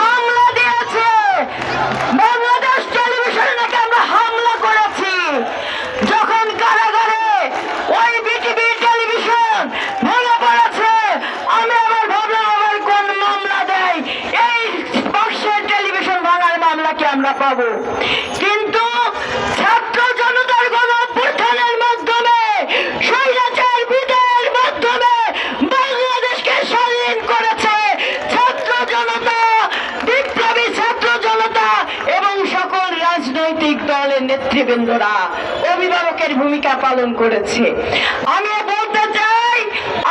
মামলা দিয়েছে। বাংলাদেশ টেলিভিশনে নাকি আমরা হামলা করেছি। যখন কারাগারে ওই বিটিভি টেলিভিশন ভেঙে পড়েছে, আমি আবার ভাবলাম, আবার কোন মামলা দেয়? এই বক্সের টেলিভিশন ভাঙার মামলা কি আমরা পাবো? কিন্তু রাজনৈতিক দলের নেতৃবৃন্দরা অভিভাবকের ভূমিকা পালন করেছে। আমি বলতে চাই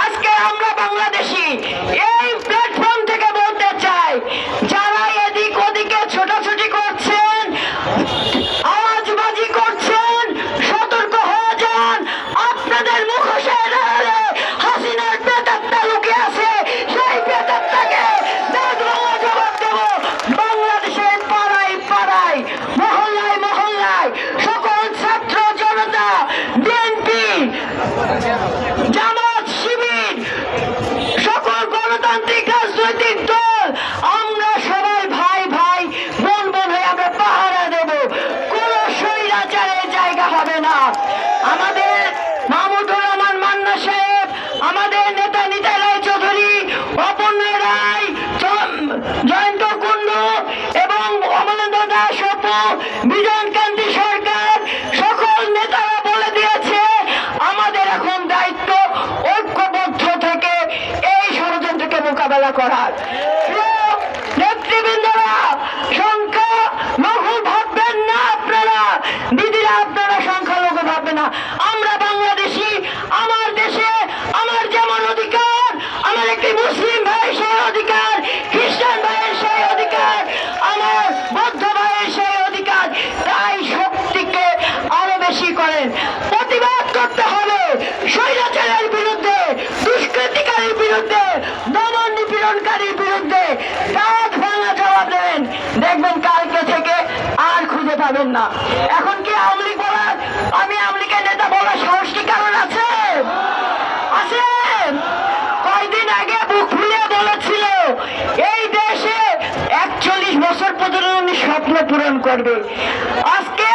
আজকে আমরা বাংলাদেশি খ্রিস্টান অধিকার, আমার বৌদ্ধ অধিকার, তাই শক্তিকে আরও বেশি করেন। প্রতিবাদ করতে হবে। স্বৈরাচারের বিরুদ্ধে, দুষ্কৃতিকারীর বিরুদ্ধে দমন নিপীড়নকারীর বিরুদ্ধে কাজ ভাঙা দেবেন দেখবেন কালকে থেকে আর খুঁজে পাবেন না। এখন কি আওয়ামী লীগ বলার? আমি আওয়ামী লীগের নেতা বলার সাহস কি কারণ আছে? আছে। কয়দিন আগে বুক ফুলে বলেছিল, এই দেশে একচল্লিশ বছর পর্যন্ত উনি স্বপ্ন পূরণ করবে। আজকে